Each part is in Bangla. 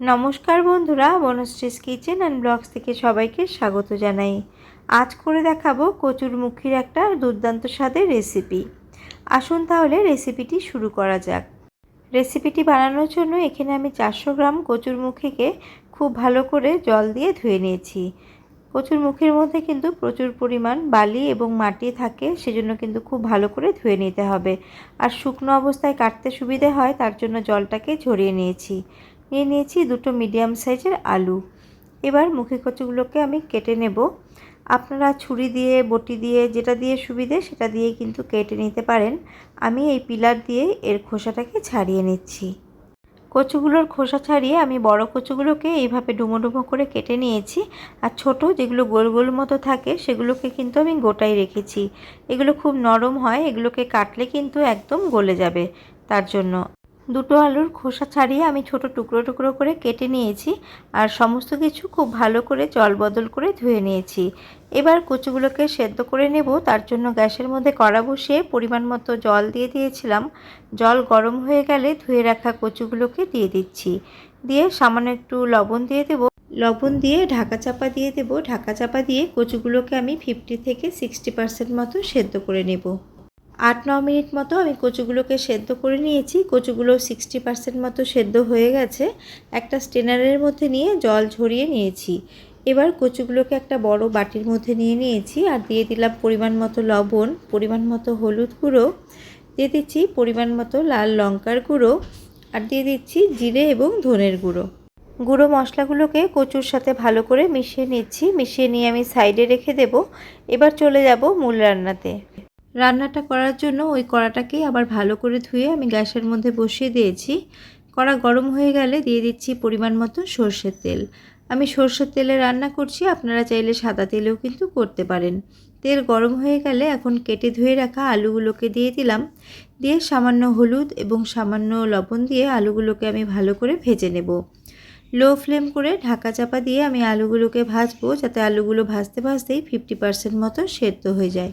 নমস্কার বন্ধুরা, বনশ্রীস কিচেন অ্যান্ড ব্লগস থেকে সবাইকে স্বাগত জানাই। আজ করে দেখাবো কচুরমুখির একটা দুর্দান্ত স্বাদের রেসিপি। আসুন তাহলে রেসিপিটি শুরু করা যাক। রেসিপিটি বানানোর জন্য এখানে আমি চারশো গ্রাম কচুরমুখিকে খুব ভালো করে জল দিয়ে ধুয়ে নিয়েছি। কচুরমুখির মধ্যে কিন্তু প্রচুর পরিমাণ বালি এবং মাটি থাকে, সেজন্য কিন্তু খুব ভালো করে ধুয়ে নিতে হবে। আর শুকনো অবস্থায় কাটতে সুবিধে হয়, তার জন্য জলটাকে ঝরিয়ে নিয়েছি। নিয়ে নিয়েছি দুটো মিডিয়াম সাইজের আলু। এবার মুখে কচুগুলোকে আমি কেটে নেব। আপনারা ছুরি দিয়ে, বটি দিয়ে, যেটা দিয়ে সুবিধে সেটা দিয়ে কিন্তু কেটে নিতে পারেন। আমি এই পিলার দিয়ে এর খোসাটাকে ছাড়িয়ে নিচ্ছি। কচুগুলোর খোসা ছাড়িয়ে আমি বড় কচুগুলোকে এইভাবে ডুমো ডুমো করে কেটে নিয়েছি। আর ছোট যেগুলো গোল গোল মতো থাকে সেগুলোকে কিন্তু আমি গোটাই রেখেছি। এগুলো খুব নরম হয়, এগুলোকে কাটলে কিন্তু একদম গলে যাবে তার জন্য। দুটো আলুর খোসা ছাড়িয়ে আমি ছোট টুকরো টুকরো করে কেটে নিয়েছি আর সমস্ত কিছু খুব ভালো করে জল বদল করে ধুয়ে নিয়েছি। এবার কচুগুলোকে সেদ্ধ করে নেব, তার জন্য গ্যাসের মধ্যে কড়া বসিয়ে পরিমাণ মতো জল দিয়ে দিয়েছিলাম। জল গরম হয়ে গেলে ধুয়ে রাখা কচুগুলোকে দিয়ে দিচ্ছি। দিয়ে সামান্য একটু লবণ দিয়ে দেবো। লবণ দিয়ে ঢাকা চাপা দিয়ে দেবো। ঢাকা চাপা দিয়ে কচুগুলোকে আমি ফিফটি থেকে সিক্সটি পার্সেন্ট মতো সেদ্ধ করে নেব। আট, ন মিনিট মতো আমি কচুগুলোকে সেদ্ধ করে নিয়েছি। কচুগুলো সিক্সটি পার্সেন্ট মতো সেদ্ধ হয়ে গেছে। একটা স্টেনারের মধ্যে নিয়ে জল ঝরিয়ে নিয়েছি। এবার কচুগুলোকে একটা বড় বাটির মধ্যে নিয়ে নিয়েছি আর দিয়ে দিলাম পরিমাণ মতো লবণ, পরিমাণ মতো হলুদ গুঁড়ো। দিয়ে দিচ্ছি পরিমাণ মতো লাল লঙ্কার গুঁড়ো আর দিয়ে দিচ্ছি জিরে এবং ধনের গুঁড়ো। গুঁড়ো মশলাগুলোকে কচুর সাথে ভালো করে মিশিয়ে নিচ্ছি। মিশিয়ে নিয়ে আমি সাইডে রেখে দেব। এবার চলে যাব মূল রান্নাতে। রান্নাটা করার জন্য ওই কড়াটাকেই আবার ভালো করে ধুয়ে আমি গ্যাসের মধ্যে বসিয়ে দিয়েছি। কড়া গরম হয়ে গেলে দিয়ে দিচ্ছি পরিমাণ মতো সর্ষের তেল। আমি সর্ষের তেলে রান্না করছি, আপনারা চাইলে সাদা তেলেও কিন্তু করতে পারেন। তেল গরম হয়ে গেলে এখন কেটে ধুয়ে রাখা আলুগুলোকে দিয়ে দিলাম। দিয়ে সামান্য হলুদ এবং সামান্য লবণ দিয়ে আলুগুলোকে আমি ভালো করে ভেজে নেব। লো ফ্লেম করে ঢাকা চাপা দিয়ে আমি আলুগুলোকে ভাজবো, যাতে আলুগুলো ভাজতে ভাজতেই ফিফটি পার্সেন্ট মতো সেদ্ধ হয়ে যায়।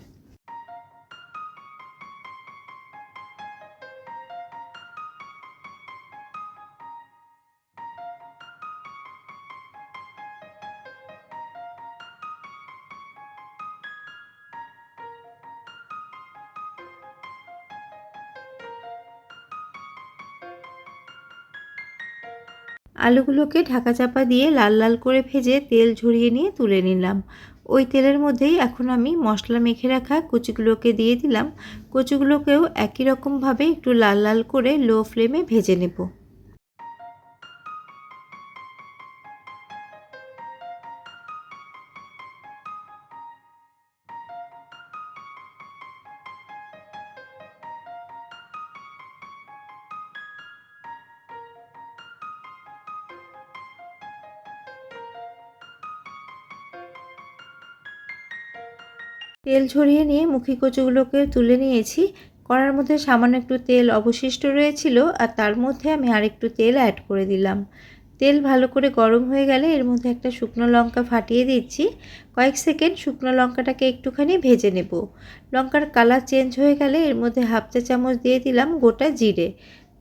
আলুগুলোকে ঢাকা চাপা দিয়ে লাল লাল করে ভেজে তেল ঝরিয়ে নিয়ে তুলে নিলাম। ওই তেলের মধ্যেই এখন আমি মশলা মেখে রাখা কচুগুলোকে দিয়ে দিলাম। কচুগুলোকেও একই রকমভাবে একটু লাল লাল করে লো ফ্লেমে ভেজে নেব। তেল ঝরিয়ে নিয়ে মুখি কচুগুলোকে তুলে নিয়েছি। কড়ার মধ্যে সামান্য একটু তেল অবশিষ্ট রয়েছিল আর তার মধ্যে আমি আরেকটু তেল অ্যাড করে দিলাম। তেল ভালো করে গরম হয়ে গেলে এর মধ্যে একটা শুকনো লঙ্কা ফাটিয়ে দিচ্ছি। কয়েক সেকেন্ড শুকনো লঙ্কাটাকে একটুখানি ভেজে নেব। লঙ্কার কালার চেঞ্জ হয়ে গেলে এর মধ্যে হাফ চা চামচ দিয়ে দিলাম গোটা জিরে।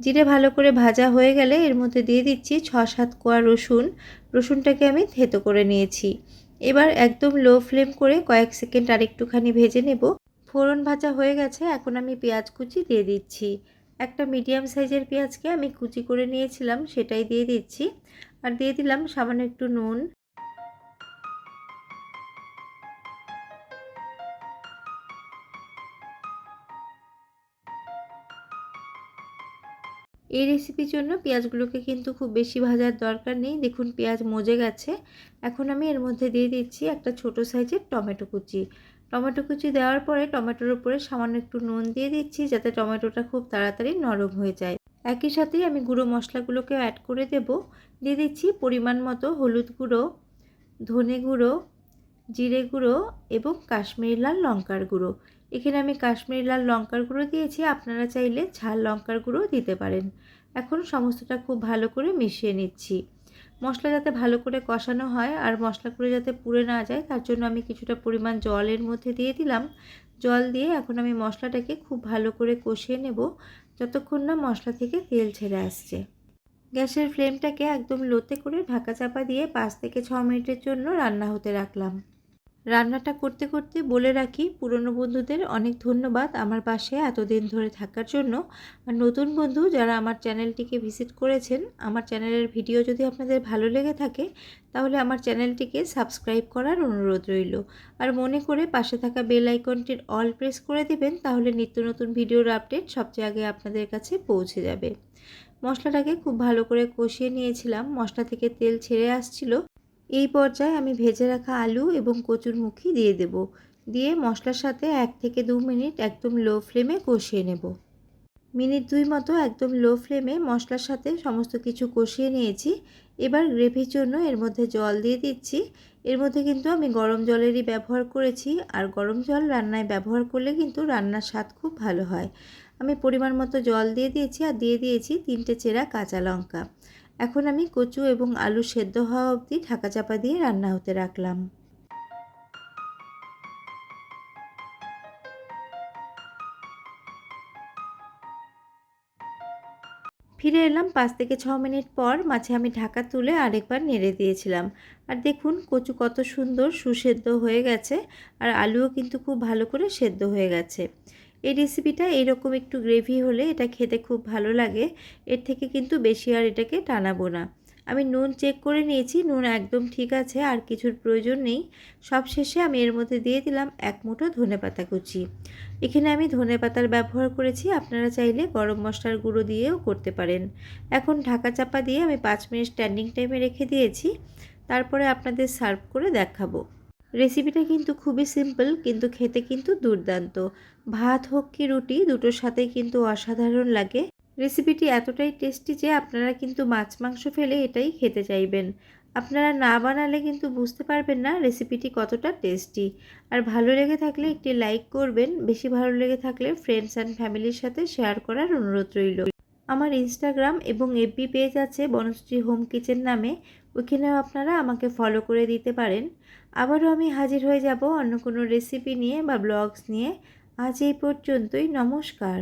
জিরে ভালো করে ভাজা হয়ে গেলে এর মধ্যে দিয়ে দিচ্ছি ছ সাত কোয়া রসুন। রসুনটাকে আমি থেতো করে নিয়েছি। এবার একদম লো ফ্লেম করে কয়েক সেকেন্ড আর একটুখানি ভেজে নেব। ফোড়ন ভাজা হয়ে গেছে, এখন আমি পেঁয়াজ কুচি দিয়ে দিচ্ছি। একটা মিডিয়াম সাইজের পেঁয়াজকে আমি কুচি করে নিয়েছিলাম, সেটাই দিয়ে দিচ্ছি। আর দিয়ে দিলাম সামান্য একটু নুন। এই রেসিপির জন্য পেঁয়াজগুলোকে কিন্তু খুব বেশি ভাজার দরকার নেই। দেখুন, পেঁয়াজ মজে গেছে। এখন আমি এর মধ্যে দিয়ে দিচ্ছি একটা ছোট সাইজের টমেটো কুচি। টমেটো কুচি দেওয়ার পরে টমেটোর উপরে সামান্য একটু নুন দিয়ে দিচ্ছি যাতে টমেটোটা খুব তাড়াতাড়ি নরম হয়ে যায়। একই সাথেই আমি গুঁড়ো মশলাগুলোকে অ্যাড করে দেব। দিয়ে দিচ্ছি পরিমাণ মতো হলুদ গুঁড়ো, ধনে গুঁড়ো, জিরে গুঁড়ো এবং কাশ্মীরি লাল লঙ্কার গুঁড়ো। এখানে আমি কাশ্মীরি লাল লঙ্কার গুঁড়ো দিয়েছি, আপনারা চাইলে ঝাল লঙ্কার গুঁড়ো দিতে পারেন। এখন সমস্তটা খুব ভালো করে মিশিয়ে নিচ্ছি। মশলা যাতে ভালো করে কষানো হয় আর মশলাগুলো যাতে পুড়ে না যায়, তার জন্য আমি কিছুটা পরিমাণ জলের মধ্যে দিয়ে দিলাম। জল দিয়ে এখন আমি মশলাটাকে খুব ভালো করে কষিয়ে নেব, যতক্ষণ না মশলা থেকে তেল ছেড়ে আসছে। গ্যাসের ফ্লেমটাকে একদম লোতে করে ঢাকা চাপা দিয়ে পাঁচ থেকে ছ মিনিটের জন্য রান্না হতে রাখলাম। রান্নাটা করতে করতে বলে রাখি, পুরনো বন্ধুদের অনেক ধন্যবাদ আমার পাশে এতদিন ধরে থাকার জন্য। আর নতুন বন্ধু যারা আমার চ্যানেলটিকে ভিজিট করেছেন, আমার চ্যানেলের ভিডিও যদি আপনাদের ভালো লেগে থাকে, তাহলে আমার চ্যানেলটিকে সাবস্ক্রাইব করার অনুরোধ রইল। আর মনে করে পাশে থাকা বেল আইকনটির অল প্রেস করে দেবেন, তাহলে নিত্য নতুন ভিডিওর আপডেট সবচেয়ে আগে আপনাদের কাছে পৌঁছে যাবে। মশলাটাকে খুব ভালো করে কষিয়ে নিয়েছিলাম, মশলা থেকে তেল ছেড়ে আসছিল। এই পর্যায়ে আমি ভেজে রাখা আলু এবং কচুরমুখী দিয়ে দেব। দিয়ে মশলার সাথে এক থেকে দু মিনিট একদম লো ফ্লেমে কষিয়ে নেব। মিনিট দুই মতো একদম লো ফ্লেমে মশলার সাথে সমস্ত কিছু কষিয়ে নিয়েছি। এবার গ্রেভির জন্য এর মধ্যে জল দিয়ে দিচ্ছি। এর মধ্যে কিন্তু আমি গরম জলেরই ব্যবহার করেছি। আর গরম জল রান্নায় ব্যবহার করলে কিন্তু রান্নার স্বাদ খুব ভালো হয়। আমি পরিমাণ মতো জল দিয়ে দিয়েছি আর দিয়ে দিয়েছি তিনটে চেরা কাঁচা লঙ্কা। এখন আমি কচু এবং আলু সেদ্ধ হওয়া অবধি ঢাকা চাপা দিয়ে রান্না হতে রাখলাম। ফিরে এলাম পাঁচ থেকে ছ মিনিট পর মাঝে আমি ঢাকা তুলে আরেকবার নেড়ে দিয়েছিলাম। আর দেখুন কচু কত সুন্দর সুসেদ্ধ হয়ে গেছে আর আলুও কিন্তু খুব ভালো করে সেদ্ধ হয়ে গেছে। এই রেসিপিটা এইরকম একটু গ্রেভি হলে এটা খেতে খুব ভালো লাগে। এর থেকে কিন্তু বেশি আর এটাকে টানাবো না। আমি নুন চেক করে নিয়েছি, নুন একদম ঠিক আছে, আর কিছুর প্রয়োজন নেই। সব শেষে আমি এর মধ্যে দিয়ে দিলাম এক মুঠো ধনে পাতা কুচি। এখানে আমি ধনে পাতার ব্যবহার করেছি, আপনারা চাইলে গরম মশলার গুঁড়ো দিয়েও করতে পারেন। এখন ঢাকা চাপা দিয়ে আমি পাঁচ মিনিট স্ট্যান্ডিং টাইমে রেখে দিয়েছি। তারপরে আপনাদের সার্ভ করে দেখাবো। রেসিপিটা কিন্তু খুবই সিম্পল কিন্তু খেতে কিন্তু দুর্দান্ত। ভাত হোক কি রুটি, দুটোর সাথে কিন্তু অসাধারণ লাগে। রেসিপিটি এতটাই টেস্টি যে আপনারা কিন্তু মাছ, মাংস ফেলে এটাই খেতে চাইবেন। আপনারা না বানালে কিন্তু বুঝতে পারবেন না রেসিপিটি কতটা টেস্টি আর ভালো লেগে থাকলে একটি লাইক করবেন, বেশি ভালো লেগে থাকলে ফ্রেন্ডস অ্যান্ড ফ্যামিলির সাথে শেয়ার করার অনুরোধ রইল। আমার ইনস্টাগ্রাম এবং এফবি পেজ আছে বনশ্রী হোম কিচেন নামে। ওইখানেও আপনারা আমাকে ফলো করে দিতে পারেন। আবারও আমি হাজির হয়ে যাব অন্য কোনো রেসিপি নিয়ে বা ব্লগস নিয়ে। আজ এই পর্যন্তই, নমস্কার।